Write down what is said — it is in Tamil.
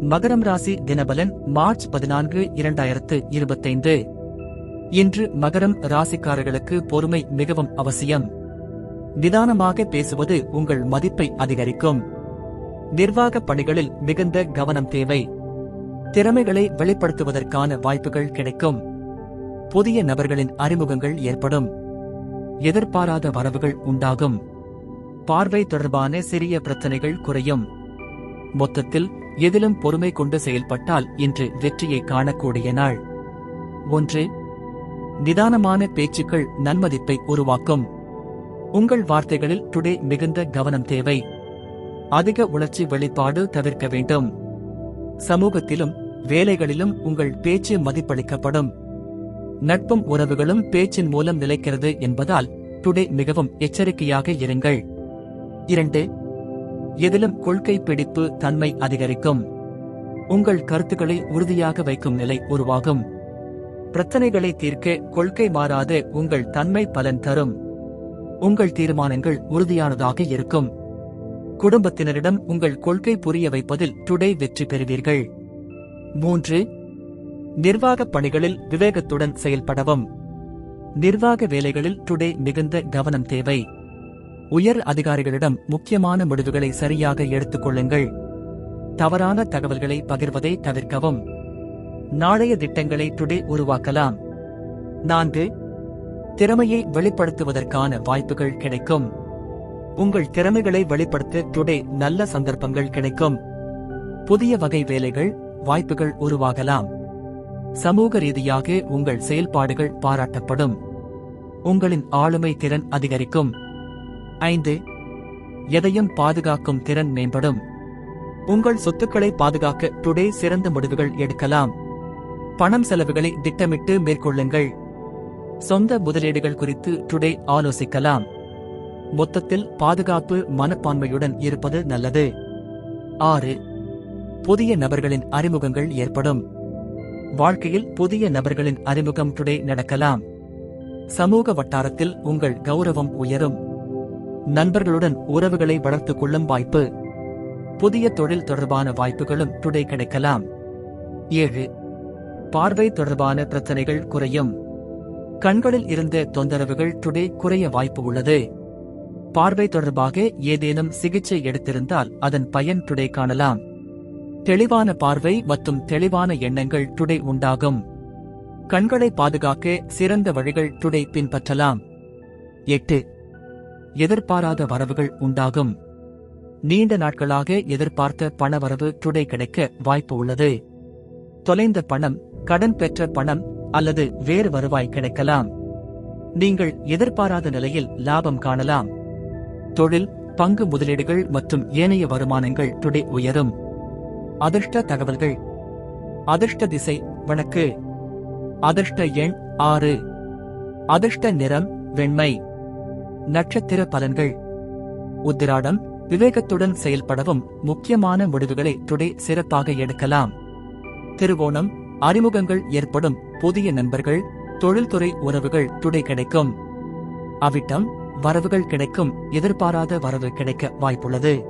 மகரம் ராசி தினபலன் மார்ச் பதினான்கு இரண்டாயிரத்து இருபத்தைந்து. இன்று மகரம் ராசிக்காரர்களுக்கு பொறுமை மிகவும் அவசியம். நிதானமாக பேசுவது உங்கள் மதிப்பை அதிகரிக்கும். நிர்வாக பணிகளில் மிகுந்த கவனம் தேவை. திறமைகளை வெளிப்படுத்துவதற்கான வாய்ப்புகள் கிடைக்கும். புதிய நபர்களின் அறிமுகங்கள் ஏற்படும். எதிர்பாராத வரவுகள் உண்டாகும். பார்வை தொடர்பான சிறிய பிரச்சனைகள் குறையும். மொத்தத்தில் எதிலும் பொறுமை கொண்டு செயல்பட்டால் இன்று வெற்றியை காணக்கூடிய நாள். ஒன்று நிதானமான பேச்சுக்கள் நன்மதிப்பை உருவாக்கும். உங்கள் வார்த்தைகளில் டுடே மிகுந்த கவனம் தேவை. அதிக உணர்ச்சி வெளிப்பாடு தவிர்க்க வேண்டும். சமூகத்திலும் வேலைகளிலும் உங்கள் பேச்சு மதிப்பளிக்கப்படும். நட்பும் உறவுகளும் பேச்சின் மூலம் நிலைக்கிறது என்பதால் டுடே மிகவும் எச்சரிக்கையாக இருங்கள். இரண்டு எதிலும் கொள்கை பிடிப்பு தன்மை அதிகரிக்கும். உங்கள் கருத்துக்களை உறுதியாக வைக்கும் நிலை உருவாகும். பிரச்சனைகளை தீர்க்க கொள்கை மாறாது உங்கள் தன்மை பலன் தரும். உங்கள் தீர்மானங்கள் உறுதியானதாக இருக்கும். குடும்பத்தினரிடம் உங்கள் கொள்கை புரிய வைப்பதில் டுடே வெற்றி பெறுவீர்கள். மூன்று நிர்வாகப் பணிகளில் விவேகத்துடன் செயல்படவும். நிர்வாக வேலைகளில் டுடே மிகுந்த கவனம் தேவை. உயர் அதிகாரிகளிடம் முக்கியமான முடிவுகளை சரியாக எடுத்துக் கொள்ளுங்கள். தவறான தகவல்களை பகிர்வதை தவிர்க்கவும். நாளைய திட்டங்களை டுடே உருவாக்கலாம். நான்கு திறமையை வெளிப்படுத்துவதற்கான வாய்ப்புகள் கிடைக்கும். உங்கள் திறமைகளை வெளிப்படுத்த டுடே நல்ல சந்தர்ப்பங்கள் கிடைக்கும். புதிய வகை வேலைகள் வாய்ப்புகள் உருவாகலாம். சமூக ரீதியாக உங்கள் செயல்பாடுகள் பாராட்டப்படும். உங்களின் ஆளுமை திறன் அதிகரிக்கும். ஐந்து. எதையும் பாதுகாக்கும் திறன் மேம்படும். உங்கள் சொத்துக்களை பாதுகாக்க டுடே சிறந்த முடிவுகள் எடுக்கலாம். பணம் செலவுகளை திட்டமிட்டு மேற்கொள்ளுங்கள். சொந்த முதலீடுகள் குறித்து டுடே ஆலோசிக்கலாம். மொத்தத்தில் பாதுகாப்பு மனப்பான்மையுடன் இருப்பது நல்லது. ஆறு. புதிய நபர்களின் அறிமுகங்கள் ஏற்படும். வாழ்க்கையில் புதிய நபர்களின் அறிமுகம் டுடே நடக்கலாம். சமூக வட்டாரத்தில் உங்கள் கௌரவம் உயரும். நண்பர்களுடன் உறவுகளை வளர்த்துக் கொள்ளும் வாய்ப்பு. புதிய தொழில் தொடர்பான வாய்ப்புகளும் டுடே கிடைக்கலாம். ஏழு. பார்வை தொடர்பான பிரச்சனைகள் குறையும். கண்களில் இருந்த தொந்தரவுகள் டுடே குறைய வாய்ப்பு உள்ளது. பார்வை தொடர்பாக ஏதேனும் சிகிச்சை எடுத்திருந்தால் அதன் பயன் டுடே காணலாம். தெளிவான பார்வை மற்றும் தெளிவான எண்ணங்கள் டுடே உண்டாகும். கண்களை பாதுகாக்க சிறந்த வழிகள் டுடே பின்பற்றலாம். எட்டு. எதிர்பாராத வரவுகள் உண்டாகும். நீண்ட நாட்களாக எதிர்பார்த்த பணவரவு டுடே கிடைக்க வாய்ப்பு உள்ளது. தொலைந்த பணம் கடன் பெற்ற பணம் அல்லது வேறு வருவாய் கிடைக்கலாம். நீங்கள் எதிர்பாராத நிலையில் லாபம் காணலாம். தொழில் பங்கு முதலீடுகள் மற்றும் ஏனைய வருமானங்கள் டுடே உயரும். அதிர்ஷ்ட தகவல்கள். அதிர்ஷ்ட திசை வணக்கு அதிர்ஷ்ட எண் ஆறு. அதிர்ஷ்ட நிறம் வெண்மை. நட்சத்திர பலன்கள். உத்திராடம் விவேகத்துடன் செயல்படவும் முக்கியமான முடிவுகளை டுடே சிறப்பாக எடுக்கலாம். திருவோணம் அறிமுகங்கள் ஏற்படும் புதிய நண்பர்கள் தொழில்துறை உறவுகள் டுடே கிடைக்கும். அவிட்டம் வரவுகள் கிடைக்கும் எதிர்பாராத வரவு கிடைக்க வாய்ப்புள்ளது.